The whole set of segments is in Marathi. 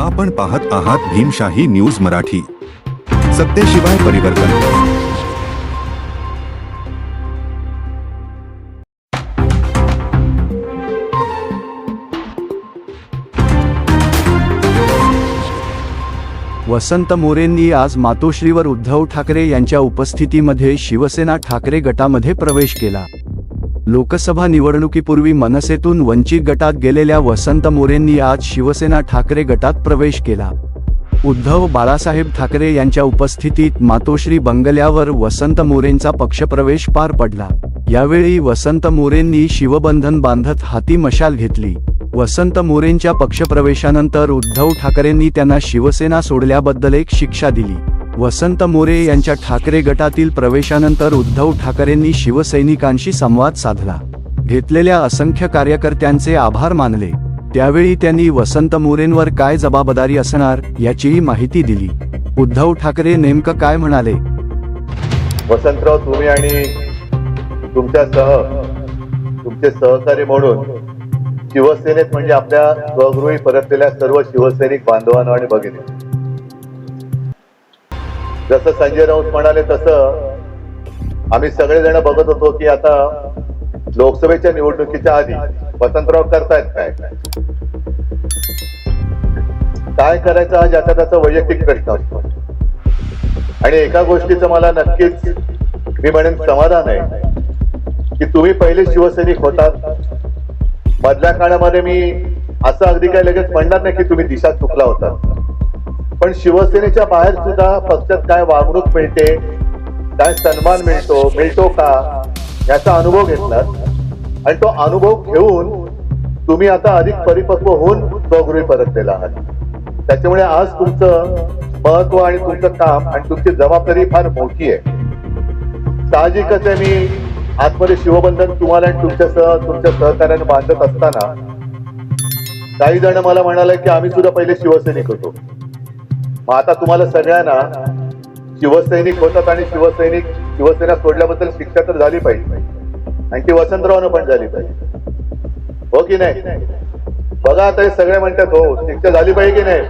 आपण पाहत आहात भीमशाही न्यूज मराठी. सत्तेशिवाय परिवर्तन. वसंत मोरेंनी आज मातोश्रीवर उद्धव ठाकरे यांच्या उपस्थितीमध्ये शिवसेना ठाकरे गटामध्ये प्रवेश केला. लोकसभा निवडणुकीपूर्वी मनसेतून वंचित गटात गेलेल्या वसंत मोरेंनी आज शिवसेना ठाकरे गटात प्रवेश केला. उद्धव बाळासाहेब ठाकरे यांच्या उपस्थितीत मातोश्री बंगल्यावर वसंत मोरेंचा पक्षप्रवेश पार पडला. यावेळी वसंत मोरेंनी शिवबंधन बांधत हाती मशाल घेतली. वसंत मोरेंच्या पक्षप्रवेशानंतर उद्धव ठाकरेंनी त्यांना शिवसेना सोडल्याबद्दल एक शिक्षा दिली. वसंत मोरे यांच्या ठाकरे गटातील प्रवेशानंतर उद्धव ठाकरेंनी शिवसैनिकांशी संवाद साधला. घेतलेल्या असंख्य कार्यकर्त्यांचे आभार मानले. त्यावेळी त्यांनी वसंत मोरेंवर काय जबाबदारी असणार याचीही माहिती दिली. उद्धव ठाकरे नेमकं काय म्हणाले? वसंतराव तुम्ही आणि तुमच्यासह तुमचे सहकारी म्हणून शिवसेनेत म्हणजे आपल्या स्वगृही परतलेल्या सर्व शिवसैनिक बांधवांना आणि भगिनी जसं संजय राऊत म्हणाले तसं आम्ही सगळेजण बघत होतो की आता लोकसभेच्या निवडणुकीच्या आधी वसंतराव करतायत काय? काय करायचं हा ज्याचा त्याचा वैयक्तिक प्रश्न असतो. आणि एका गोष्टीचं मला नक्कीच मी म्हणेन समाधान आहे की तुम्ही पहिले शिवसैनिक होतात. मधल्या काळामध्ये मी असं अगदी काय लगेच म्हणणार नाही की तुम्ही दिशा चुकला होता. पण शिवसेनेच्या बाहेर सुद्धा पक्षात काय वागणूक मिळते काय सन्मान मिळतो मिळतो का याचा अनुभव घेतला आणि तो अनुभव घेऊन तुम्ही आता अधिक परिपक्व होऊन स्वगृही परतलेला आहात. त्याच्यामुळे आज तुमचं महत्त्व आणि तुमचं काम आणि तुमची जबाबदारी फार मोठी आहे. साहजिकच आहे मी आतमध्ये शिवबंधन तुम्हाला आणि तुमच्यासह तुमच्या सहकार्याने बांधत असताना काही जण मला म्हणाले की आम्ही सुद्धा पहिले शिवसैनिक होतो. मग आता तुम्हाला सगळ्यांना शिवसैनिक होतात आणि शिवसैनिक शिवसेना सोडल्याबद्दल शिक्षा तर झाली पाहिजे. आणि ती वसंतरावनं पण झाली पाहिजे. हो की नाही? बघा आता हे सगळे म्हणतात हो शिक्षा झाली पाहिजे की नाही?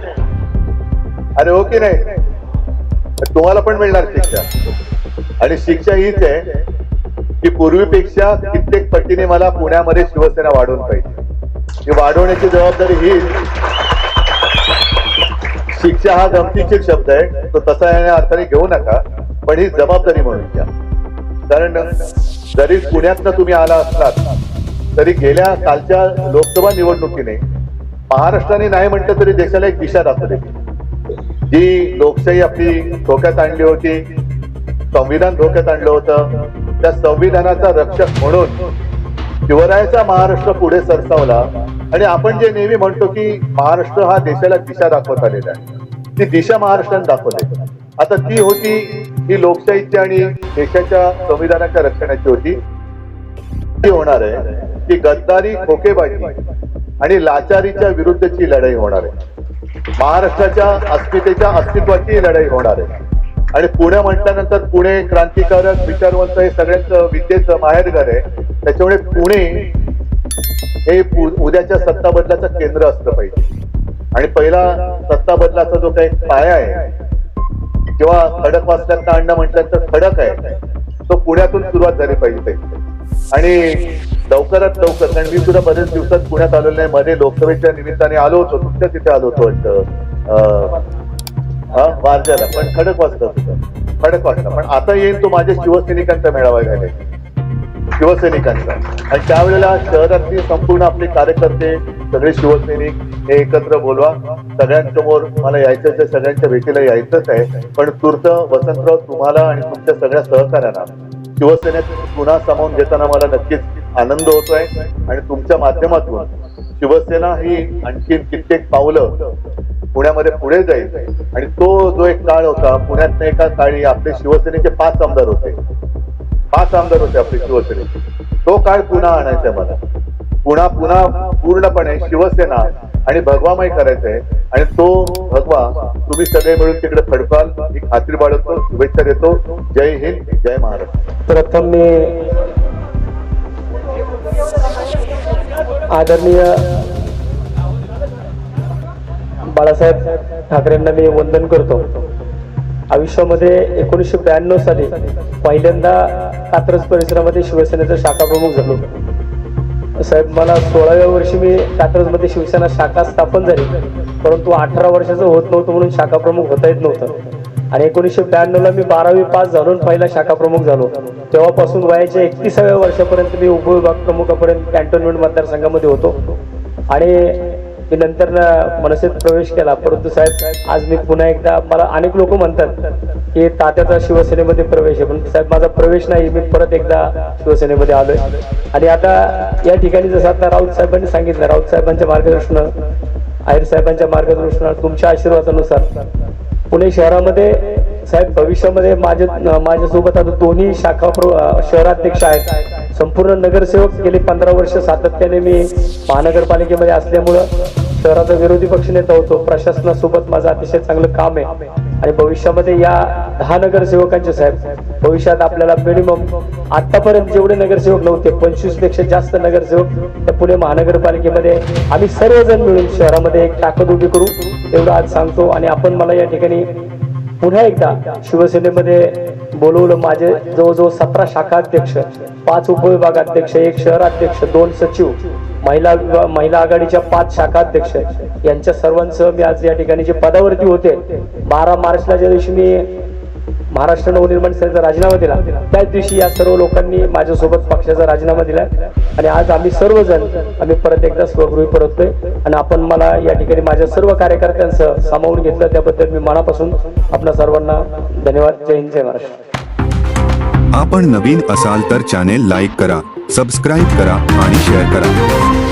अरे हो की नाही? तुम्हाला पण मिळणार शिक्षा. आणि शिक्षा हीच आहे की पूर्वीपेक्षा कित्येक पटीने मला पुण्यामध्ये शिवसेना वाढवून पाहिजे. ही वाढवण्याची जबाबदारी हीच शिक्षा हा गमतीशीर शब्द आहे तो तसा या अर्थाने घेऊ नका पण ही जबाबदारी म्हणून घ्या. कारण जरी पुण्यातनं तुम्ही आला असलात तरी गेल्या कालच्या लोकसभा निवडणुकीने महाराष्ट्राने नाही म्हटलं तरी देशाला एक दिशा दाखवली. जी लोकशाही आपली धोक्यात आणली होती संविधान धोक्यात आणलं होतं त्या संविधानाचा रक्षक म्हणून शिवरायाचा महाराष्ट्र पुढे सरसावला आणि आपण जे नेहमी म्हणतो की महाराष्ट्र हा देशाला दिशा दाखवत आलेला आहे. ती दिशा महाराष्ट्राने दाखवली. आता ती होती ही लोकशाहीची आणि देशाच्या संविधानाच्या रक्षणाची होती. ती होणार आहे. की गद्दारी खोकेबाजी आणि लाचारीच्या विरुद्धची लढाई होणार आहे. महाराष्ट्राच्या अस्मितेच्या अस्तित्वाची लढाई होणार आहे. आणि पुणे म्हटल्यानंतर पुणे क्रांतिकारक विचारवंत हे सगळ्यांचं विद्येचं माहेरघर आहे. त्याच्यामुळे पुणे हे उद्याच्या सत्ता बदलाचं केंद्र असलं पाहिजे. आणि पहिला सत्ता बदलाचा जो काही पाया आहे किंवा खडक वाचल्यात आणणं म्हटल्यानंतर खडक आहे तो पुण्यातून सुरुवात झाली पाहिजे आणि लवकरात लवकर कारण मी सुद्धा बरेच दिवसात पुण्यात आलेलो नाही मध्ये लोकसभेच्या निमित्ताने आलो होतो तुमच्या तिथे आलो होतो वाटतं. वारज्याला पण खडक वाचलं होतं. खडक वाचला पण आता येईल तो माझ्या शिवसैनिकांचा मेळावा घ्यायला. शिवसैनिकांचा. आणि त्यावेळेला शहरातली संपूर्ण आपले कार्यकर्ते सगळे शिवसैनिक हे एकत्र बोलवा. सगळ्यांसमोर मला यायचं सगळ्यांच्या भेटीला यायचंच आहे. पण तूर्त वसंतराव तुम्हाला आणि तुमच्या सगळ्या सहकार्यांना शिवसेनेत पुन्हा सामावून घेताना मला नक्कीच आनंद होतोय. आणि तुमच्या माध्यमातून शिवसेना ही आणखी कित्येक पावलं पुण्यामध्ये पुढे जाईल. आणि तो जो एक काळ होता पुण्यात एका काळी आपले शिवसेनेचे पाच आमदार होते. पाच आमदार होते आपले शिवसेनेचे तो काळ पुन्हा आणायचा मला. पुन्हा पुन्हा पूर्णपणे शिवसेना आणि भगवामय करायचंय. आणि तो भगवा तुम्ही सगळे मिळून तिकडे फडकाल. ही खात्री बाळगतो शुभेच्छा देतो. जय हिंद जय महाराष्ट्र. प्रथम मी आदरणीय बाळासाहेब ठाकरेंना मी वंदन करतो. आयुष्यामध्ये एकोणीसशे ब्याण्णव साली पहिल्यांदा कात्रज परिसरामध्ये शिवसेनेचा शाखा प्रमुख झालो. साहेब मला सोळाव्या वर्षी मी कात्रजमध्ये शिवसेना शाखा स्थापन झाली. परंतु अठरा वर्षाचं होत नव्हतं म्हणून शाखा प्रमुख होता येत नव्हतं. आणि एकोणीसशे ब्याण्णवला मी बारावी पास झालो पहिला शाखा प्रमुख झालो. तेव्हापासून वयाच्या एकतीसाव्या वर्षापर्यंत मी उपविभाग प्रमुखापर्यंत कॅन्टोन्मेंट मतदारसंघामध्ये होतो. आणि मी नंतर मनसेत प्रवेश केला. परंतु साहेब आज मी पुन्हा एकदा मला अनेक लोक म्हणतात की तात्याचा शिवसेनेमध्ये प्रवेश आहे. पण साहेब माझा प्रवेश नाही. मी परत एकदा शिवसेनेमध्ये आलोय. आणि आता या ठिकाणी जसं आता राऊत साहेबांनी सांगितलं राऊत साहेबांच्या मार्गदर्शनानं आयर साहेबांच्या मार्गदर्शनात तुमच्या आशीर्वादानुसार पुणे शहरामध्ये साहेब भविष्यामध्ये माझे माझ्यासोबत आता दोन्ही शाखा शहराध्यक्ष आहेत. संपूर्ण नगरसेवक गेले पंधरा वर्ष सातत्याने मी महानगरपालिकेमध्ये असल्यामुळं शहराचा विरोधी पक्षनेता होतो. प्रशासनासोबत माझं अतिशय चांगलं काम आहे. आणि भविष्यामध्ये या दहा नगरसेवकांचे साहेब भविष्यात आपल्याला मिनिमम आतापर्यंत जेवढे नगरसेवक नव्हते पंचवीसपेक्षा जास्त नगरसेवक त्या पुणे महानगरपालिकेमध्ये. आम्ही सर्वजण मिळून शहरामध्ये एक ताकद उभी करू एवढं आज सांगतो. आणि आपण मला या ठिकाणी पुन्हा एकदा शिवसेनेमध्ये बोलवलं माझे जवळजवळ सतरा शाखा अध्यक्ष पाच उपविभागाध्यक्ष एक शहराध्यक्ष दोन सचिव महिला महिला आघाडीच्या पाच शाखा अध्यक्ष. यांच्या सर्वांसह मी आज या ठिकाणी जे पदावरती होते बारा मार्चला ज्या दिवशी मी महाराष्ट्र नवनिर्माण सेनेचा राजीनामा दिला. त्याच दिवशी या सर्व लोकांनी माझ्यासोबत पक्षाचा राजीनामा दिला. आणि आज आम्ही सर्वजण आम्ही परत एकदा स्वगृही परततोय आणि आपण मला या ठिकाणी माझ्या सर्व कार्यकर्त्यांसह सामावून घेतलं त्याबद्दल मी मनापासून आपल्या सर्वांना धन्यवाद. जय हिंद जय महाराष्ट्र. आपण नवीन असाल तर चॅनेल लाईक करा सबस्क्राईब करा आणि शेअर करा.